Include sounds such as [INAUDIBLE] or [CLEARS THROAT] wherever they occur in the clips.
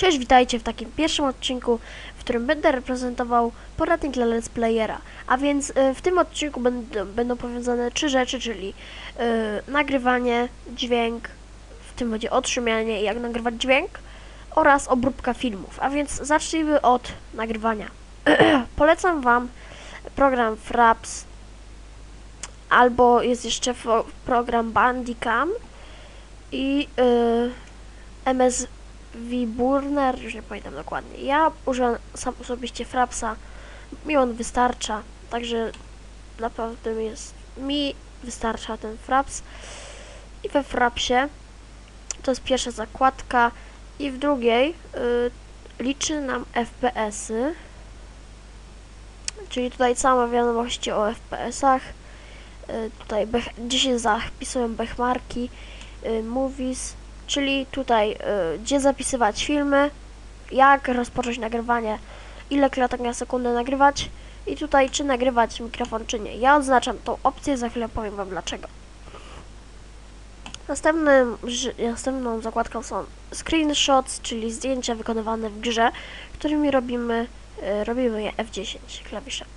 Cześć, witajcie w takim pierwszym odcinku, w którym będę reprezentował poradnik dla let's playera. A więc y, w tym odcinku będą, będą powiązane trzy rzeczy, czyli y, nagrywanie, dźwięk, w tym będzie otrzymianie i jak nagrywać dźwięk oraz obróbka filmów. A więc zacznijmy od nagrywania. [CLEARS THROAT] Polecam Wam program Fraps albo jest jeszcze program Bandicam i y, MS Wiburner, już nie pamiętam dokładnie. Ja używam sam osobiście Frapsa. Mi on wystarcza, także naprawdę jest mi wystarcza ten Fraps. I we Frapsie to jest pierwsza zakładka i w drugiej y, liczy nam FPS-y. Czyli tutaj całe wiadomości o FPS-ach. Y, tutaj bech, gdzie się zapisują bechmarki, y, movies, czyli tutaj y, gdzie zapisywać filmy, jak rozpocząć nagrywanie, ile klatek na sekundę nagrywać i tutaj czy nagrywać mikrofon czy nie. Ja odznaczam tą opcję, za chwilę powiem wam dlaczego. Następnym, następną zakładką są screenshots, czyli zdjęcia wykonywane w grze, którymi robimy, y, robimy je F10 klawiszem.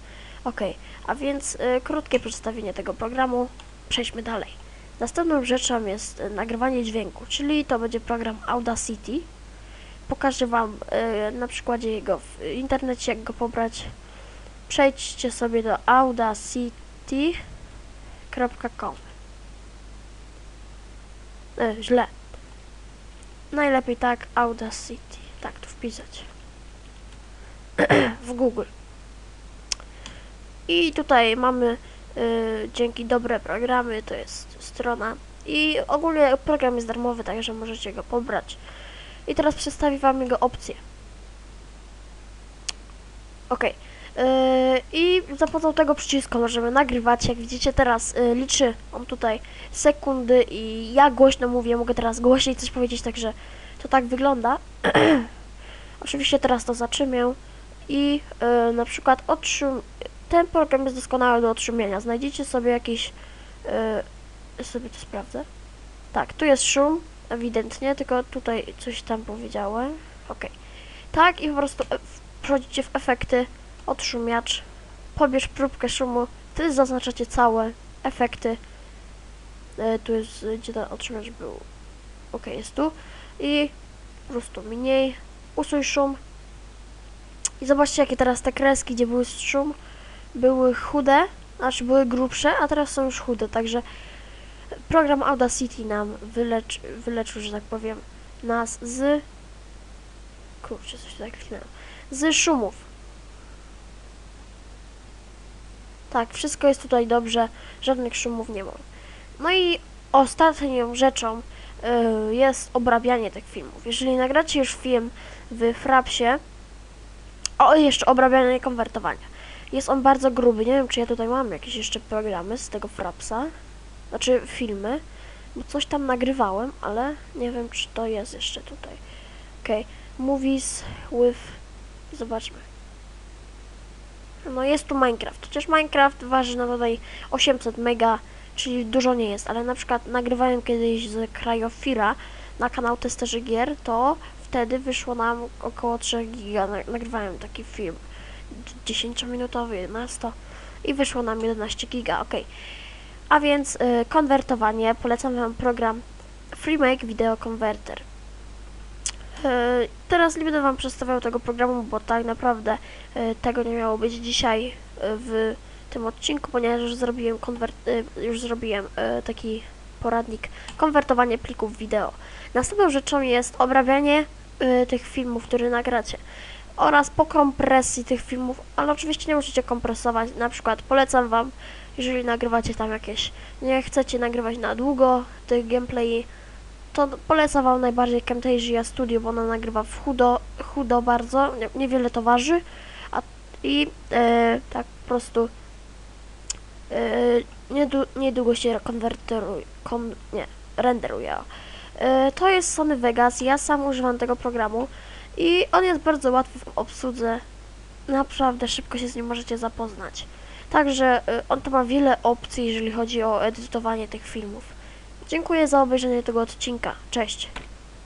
Ok, a więc y, krótkie przedstawienie tego programu. Przejdźmy dalej. Następną rzeczą jest y, nagrywanie dźwięku, czyli to będzie program Audacity. Pokażę Wam y, na przykładzie jego w internecie, jak go pobrać. Przejdźcie sobie do audacity.com. E, źle. Najlepiej tak Audacity. Tak tu wpisać. [CLEARS THROAT] w Google. I tutaj mamy dzięki dobre programy, to jest strona. I ogólnie program jest darmowy, także możecie go pobrać. I teraz przedstawię Wam jego opcje. Ok. I za pomocą tego przycisku możemy nagrywać. Jak widzicie teraz y, liczy on tutaj sekundy i ja głośno mówię, mogę teraz głośniej coś powiedzieć, także to tak wygląda. [CLEARS THROAT] Oczywiście teraz to zatrzymię i y, na przykład otrzym ten program jest doskonały do otrzymienia. Znajdziecie sobie jakiś. Yy, sobie to sprawdzę. Tak, tu jest szum, ewidentnie, tylko tutaj coś tam powiedziałem. Ok. Tak, i po prostu e, wchodzicie w efekty, odszumiacz, pobierz próbkę szumu, ty zaznaczacie całe efekty. E, tu jest, gdzie ten odszumiacz był. Ok, jest tu. I po prostu mniej, usuń szum. I zobaczcie, jakie teraz te kreski, gdzie był szum, były chude, znaczy były grubsze, a teraz są już chude, także program Audacity nam wylecz, wyleczył, że tak powiem, nas z... Kurczę, coś tak kliknęło. Z szumów. Tak, wszystko jest tutaj dobrze, żadnych szumów nie ma. No i ostatnią rzeczą y, jest obrabianie tych filmów. Jeżeli nagracie już film w Frapsie, o, jeszcze obrabianie i konwertowanie. Jest on bardzo gruby. Nie wiem, czy ja tutaj mam jakieś jeszcze programy z tego Frapsa. Znaczy filmy. Bo coś tam nagrywałem, ale nie wiem, czy to jest jeszcze tutaj. Ok. Movies with... Zobaczmy. No jest tu Minecraft. Chociaż Minecraft waży na tutaj 800 mega, czyli dużo nie jest. Ale na przykład nagrywałem kiedyś z Cryofira na kanał Testerzy Gier, to wtedy wyszło nam około 3 giga. Nagrywałem taki film. 10-minutowy, 11 i wyszło nam 11 giga, ok. A więc y, konwertowanie, polecam Wam program FreeMake Video Converter. Y, teraz nie będę Wam przedstawiał tego programu, bo tak naprawdę y, tego nie miało być dzisiaj y, w tym odcinku, ponieważ już zrobiłem, y, już zrobiłem y, taki poradnik konwertowanie plików wideo. Następną rzeczą jest obrabianie y, tych filmów, które nagracie oraz po kompresji tych filmów, ale oczywiście nie musicie kompresować. Na przykład polecam Wam, jeżeli nagrywacie tam jakieś, nie chcecie nagrywać na długo tych gameplay, to polecam Wam najbardziej Camtasia Studio, bo ona nagrywa w chudo, chudo bardzo, nie, niewiele to waży, a i e, tak po prostu e, niedu, niedługo się konwerteruje, kon, nie, renderuje. E, to jest Sony Vegas, ja sam używam tego programu. I on jest bardzo łatwy w obsłudze. Naprawdę szybko się z nim możecie zapoznać. Także y, on to ma wiele opcji, jeżeli chodzi o edytowanie tych filmów. Dziękuję za obejrzenie tego odcinka. Cześć.